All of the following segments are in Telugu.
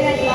Gracias.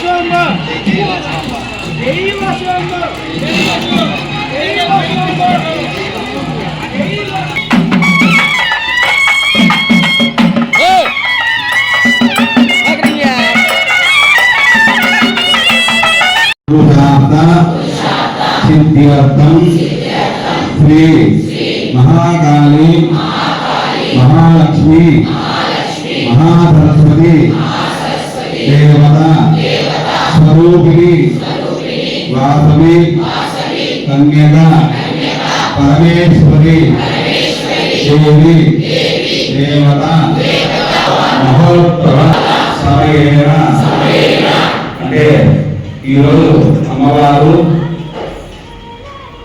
జై వాసవాంబ జై వాసవాంబ దేవత స్వరూపిణి వాసవి కన్యక పరమేశ్వరి దేవి దేవత మహోత్సవ సమయేన అంటే ఈరోజు అమ్మవారు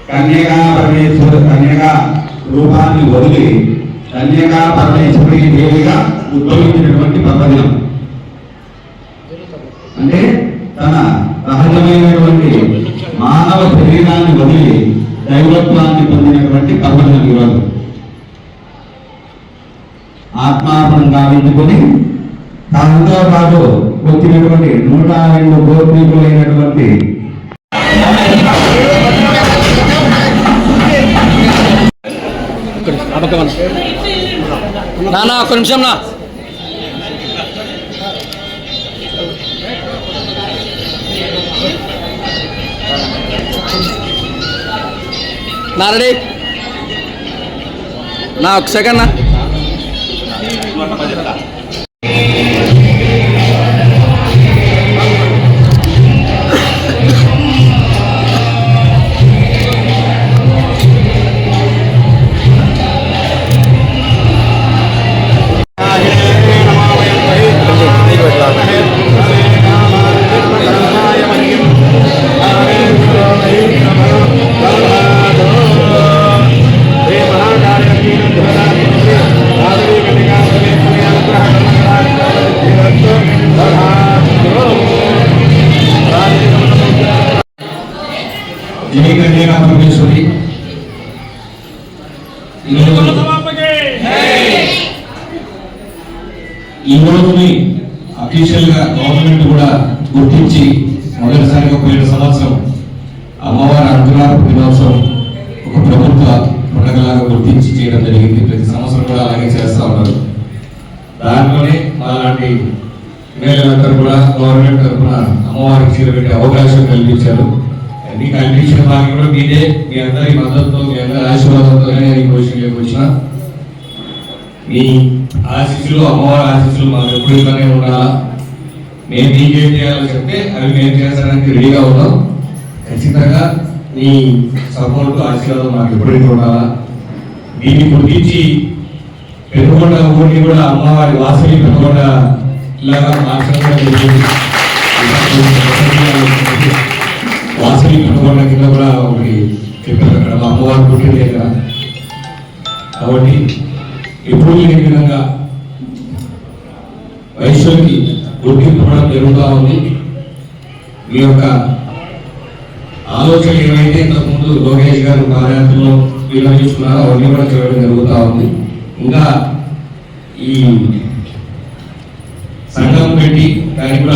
కన్యకా పరమేశ్వరి కన్యకా రూపాన్ని వదిలి కన్యకా పరమేశ్వరి దేవిగా ఉద్భవించినటువంటి పర్వదినం. అంటే తన సహజమైనటువంటి మానవ శరీరాన్ని వదిలి దైవత్వాన్ని పొందినటువంటి పర్వదినం ఈరోజు ఆత్మార్పణం గావించుకొని తనతో పాటు వచ్చినటువంటి నూట రెండు గోత్రీకులైనటువంటి నానా ఒక్క నిమిషం నా నా రెడీ నా ఒక సెకండ్ నా. జై కన్యకా పరమేశ్వరి ఈ రోజుని అఫీషియల్గా గవర్నమెంట్ కూడా గుర్తించి మొదటిసారిగా పోయిన సంవత్సరం అమ్మవారి అంకురార్పణ దినోత్సవం ఒక ప్రభుత్వ పండుగలాగా గుర్తించి చేయడం జరిగింది. ప్రతి సంవత్సరం కూడా అలాగే చేస్తా ఉన్నారు. దాంట్లోనే అలాంటి ఎమ్మెల్యేలందరూ కూడా గవర్నమెంట్ తరఫున అమ్మవారికి చీర పెట్టే అవకాశం కల్పించారు. అన్ని కల్పించిన దానికి కూడా మీదే మీ అందరి మద్దతుతో మీ అందరి ఆశీర్వాదంతోనే నేను ఈ పొజిషన్లోకి వచ్చిన మీ ఆశీస్సులు అమ్మవారి ఆశీస్సులు మాకు ఎప్పుడు ఇట్లానే ఉండాలా? మేము మీకేం చేయాలో చెప్తే అవి మేము చేస్తానికి రెడీగా ఉన్నాం. ఖచ్చితంగా మీ సపోర్ట్ ఆశీర్వాదం మాకు ఎప్పుడైతే ఉండాలా? దీన్ని గుర్తించి పెనుకొండ ఊరిని కూడా అమ్మవారి వాసవి పెనుకొండ ఇలాగా మార్చడం పెనుకొండ కూడా ఒకటి చెప్పారు అక్కడ. మా అమ్మవారు పుట్టిన దగ్గర కాబట్టి ఎప్పుడు లేని విధంగా వైశ్వకి గుర్తింపు ఇవ్వడం జరుగుతూ ఉంది. మీ యొక్క ఆలోచన ఏమైతే ఇంతకుముందు లోకేష్ గారు పాదయాత్రలో నిర్వహించుకున్నారో అవన్నీ కూడా చేయడం జరుగుతూ ఉంది. ఇంకా ఈ సంఘం పెట్టి దానికి కూడా